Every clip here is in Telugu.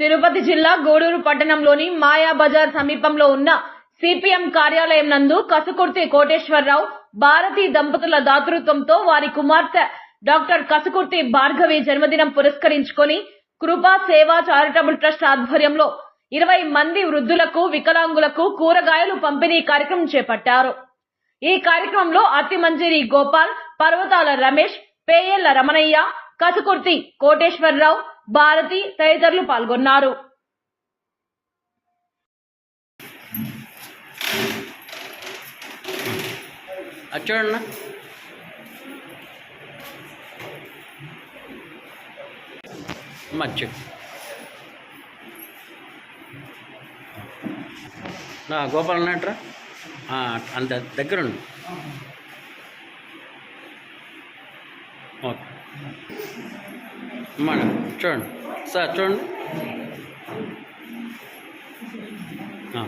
తిరుపతి జిల్లా గూడూరు పట్టణంలోని మాయాబజార్ సమీపంలో ఉన్న సిపిఎం కార్యాలయం నందు కసుకుర్తి కోటేశ్వరరావు భారతీ దంపతుల దాతృత్వంతో వారి కుమార్తె డాక్టర్ కసుకుర్తి భార్గవి జన్మదినం పురస్కరించుకొని కృపా సేవా చారిటబుల్ ట్రస్ట్ ఆధ్వర్యంలో ఇరవై మంది వృద్ధులకు వికలాంగులకు కూరగాయలు పంపిణీ కార్యక్రమం చేపట్టారు. ఈ కార్యక్రమంలో అతిమంజరి గోపాల్ పర్వతాల రమేష్ పేయల్ల రమణయ్య కసుకుర్తి కోటేశ్వరరావు భారతి తదితరులు పాల్గొన్నారు. అది చూడన్న మచ్చు నా గోపాల్ అంత దగ్గరుండు. ఓకే. మేడం చూడండి సార్ చూడండి ఆ.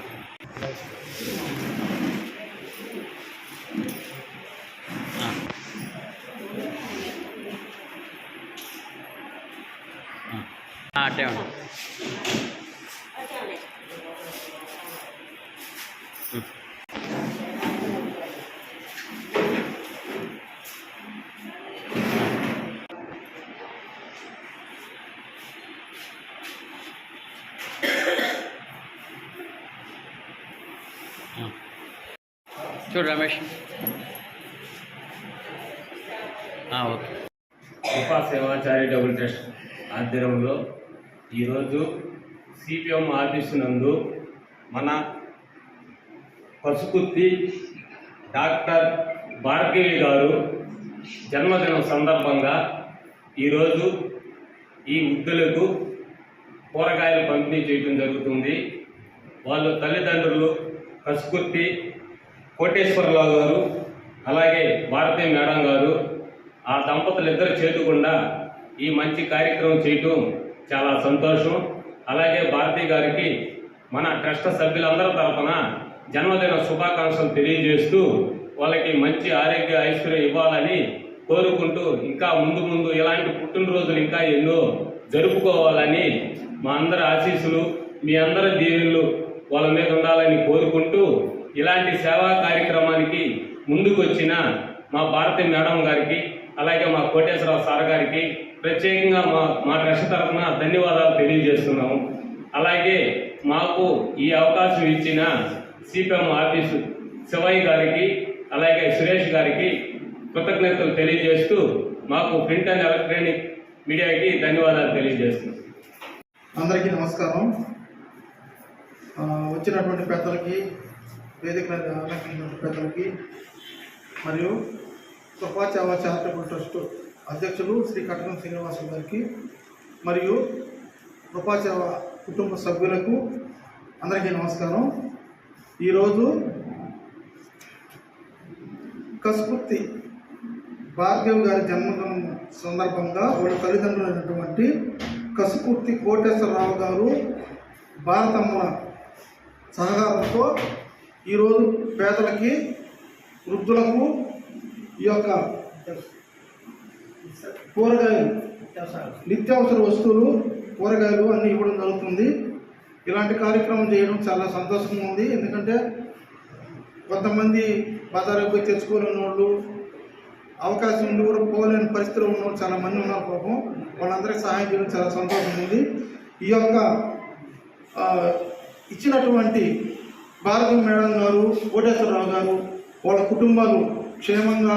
ఆ. ఆ, అట్టే ఉండు చూడు రమేష్. ఆ, ఓకే. కృపా సేవా చారిటబుల్ ట్రస్ట్ ఆధ్వర్యంలో ఈరోజు సిపిఎం ఆఫీసు నందు మన పసుకుత్తి డాక్టర్ భార్గవి గారు జన్మదినం సందర్భంగా ఈరోజు ఈ వృద్ధులకు కూరగాయలు పంపిణీ చేయడం జరుగుతుంది. వాళ్ళ తల్లిదండ్రులు కసుకుర్తి కోటేశ్వరరావు గారు అలాగే భారతీ మేడం గారు ఆ దంపతులు ఇద్దరు చేతుకుండా ఈ మంచి కార్యక్రమం చేయటం చాలా సంతోషం. అలాగే భారతీ గారికి మన ట్రస్ట్ సభ్యులందరి తరఫున జన్మదిన శుభాకాంక్షలు తెలియజేస్తూ వాళ్ళకి మంచి ఆరోగ్య ఐశ్వర్యం ఇవ్వాలని కోరుకుంటూ ఇంకా ముందు ముందు ఇలాంటి పుట్టినరోజులు ఇంకా ఎన్నో జరుపుకోవాలని మా అందరి ఆశీస్సులు మీ అందరి దేవుళ్ళు వాళ్ళ మీద ఉండాలని కోరుకుంటూ ఇలాంటి సేవా కార్యక్రమానికి ముందుకు వచ్చిన మా భారతి మేడం గారికి అలాగే మా కోటేశ్వరరావు సార్ గారికి ప్రత్యేకంగా మా మా ట్రస్ట్ తరఫున ధన్యవాదాలు తెలియజేస్తున్నాము. అలాగే మాకు ఈ అవకాశం ఇచ్చిన సిపిఎం ఆఫీసు శివయ్య గారికి అలాగే సురేష్ గారికి కృతజ్ఞతలు తెలియజేస్తూ మాకు ప్రింట్ అండ్ ఎలక్ట్రానిక్ మీడియాకి ధన్యవాదాలు తెలియజేస్తున్నాం. అందరికీ నమస్కారం. వచ్చినటువంటి పెద్దలకి వేదిక మీద అలంకరించిన మరియు కృపాచావ చారిటబుల్ ట్రస్ట్ అధ్యక్షులు శ్రీ కటకం శ్రీనివాసు గారికి మరియు కృపాచావ కుటుంబ సభ్యులకు అందరికీ నమస్కారం. ఈరోజు కస్పూర్తి భార్గవ్ గారి జన్మదినం సందర్భంగా వాళ్ళ తల్లిదండ్రులైనటువంటి కసుపూర్తి కోటేశ్వరరావు గారు భారతమ్మ సహకారంతో ఈరోజు పేదలకి వృద్ధులకు ఈ యొక్క కూరగాయలు నిత్యావసర వస్తువులు కూరగాయలు అన్నీ ఇవ్వడం జరుగుతుంది. ఇలాంటి కార్యక్రమం చేయడం చాలా సంతోషంగా ఉంది. ఎందుకంటే కొంతమంది బజారుకు పోయి తెచ్చుకోలేని వాళ్ళు అవకాశం ఉండి కూడా పోలేని పరిస్థితులు ఉన్న వాళ్ళు చాలా మంది ఉన్నారు పాపం. వాళ్ళందరికీ సహాయం చేయడం చాలా సంతోషం ఉంది. ఈ యొక్క ఇచ్చినటువంటి భారతి మేడం గారు కోటేశ్వరరావు గారు వాళ్ళ కుటుంబాలు క్షేమంగా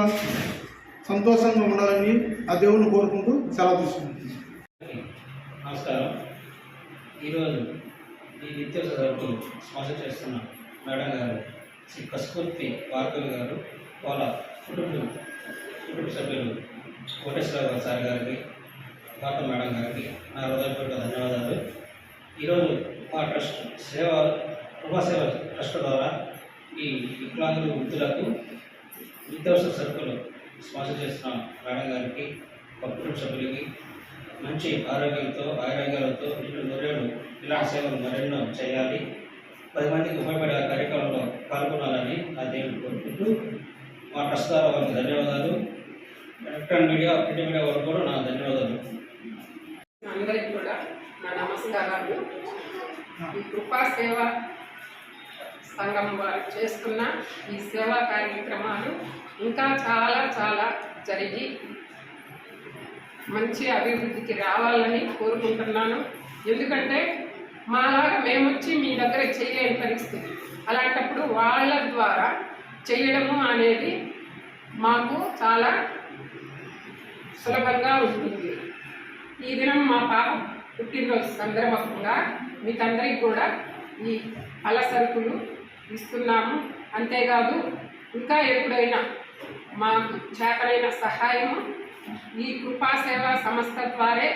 సంతోషంగా ఉండాలని ఆ దేవుని కోరుకుంటూ సెలవు తీసుకుంటున్నాను నమస్కారం. ఈరోజు ఈ నిత్య సరుకులు స్పాన్సర్ చేస్తున్న మేడం గారు శ్రీ కస్కూర్తి భార్గవి గారు వాళ్ళ కుటుంబ కుటుంబ సభ్యులు కోటేశ్వరరావు సార్ గారికి భారత మేడం గారికి నా హృదయపూర్వక ధన్యవాదాలు. ఈరోజు మా ట్రస్ట్ సేవ కృపాసేవ ట్రస్ట్ ద్వారా ఈ వికలాంగుల వృద్ధులకు నిత్యావసర సరుకులు స్పాన్సర్ చేస్తున్న మేడం గారికి కుటుంబ సభ్యులకి మంచి ఆరోగ్యంతో ఆరోగ్యాలతో ఇటు ఇలాంటి సేవలు మరెన్నో చేయాలి. పది మందికి ఉపయోగపడే కార్యక్రమంలో పాల్గొనాలని నా దేవుడు కోరుకుంటూ మా ట్రస్ట్ ద్వారా వారికి ధన్యవాదాలు. ఎలక్ట్రానిక్ మీడియా ప్రింట్ మీడియా వారికి కూడా నా ధన్యవాదాలు. అందరికీ కూడా నా నమస్కారాలు. ఈ కృపా సేవ సంఘం వారు చేస్తున్న ఈ సేవా కార్యక్రమాలు ఇంకా చాలా చాలా జరిగి మంచి అభివృద్ధికి రావాలని కోరుకుంటున్నాను. ఎందుకంటే మాలాగా మేము వచ్చి మీ దగ్గర చేయలేని పరిస్థితి. అలాంటప్పుడు వాళ్ళ ద్వారా చేయడము అనేది మాకు చాలా సులభంగా ఉంటుంది. ఈ దినం మా పాప పుట్టినరోజు సందర్భంగా మీకందరికీ కూడా ఈ పల సరుకులు ఇస్తున్నాము. అంతేకాదు ఇంకా ఎప్పుడైనా మాకు చేతనైన సహాయము ఈ కృపా సేవా సంస్థ ద్వారే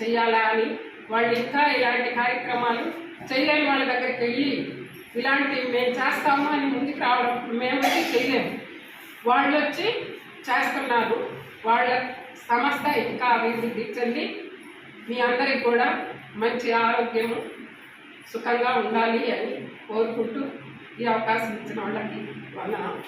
చేయాలా అని వాళ్ళు ఇంకా ఇలాంటి కార్యక్రమాలు చేయలేని వాళ్ళ దగ్గరికి వెళ్ళి ఇలాంటివి మేము చేస్తాము అని ముందుకు రావడం మేము వచ్చి చేయలేము. వాళ్ళు వచ్చి చేస్తున్నారు. వాళ్ళ సంస్థ ఇంకా అభివృద్ధి చెంది మీ అందరికి కూడా మంచి ఆరోగ్యము సుఖంగా ఉండాలి అని కోరుకుంటూ ఈ అవకాశం ఇచ్చిన వాళ్ళకి వందనాలు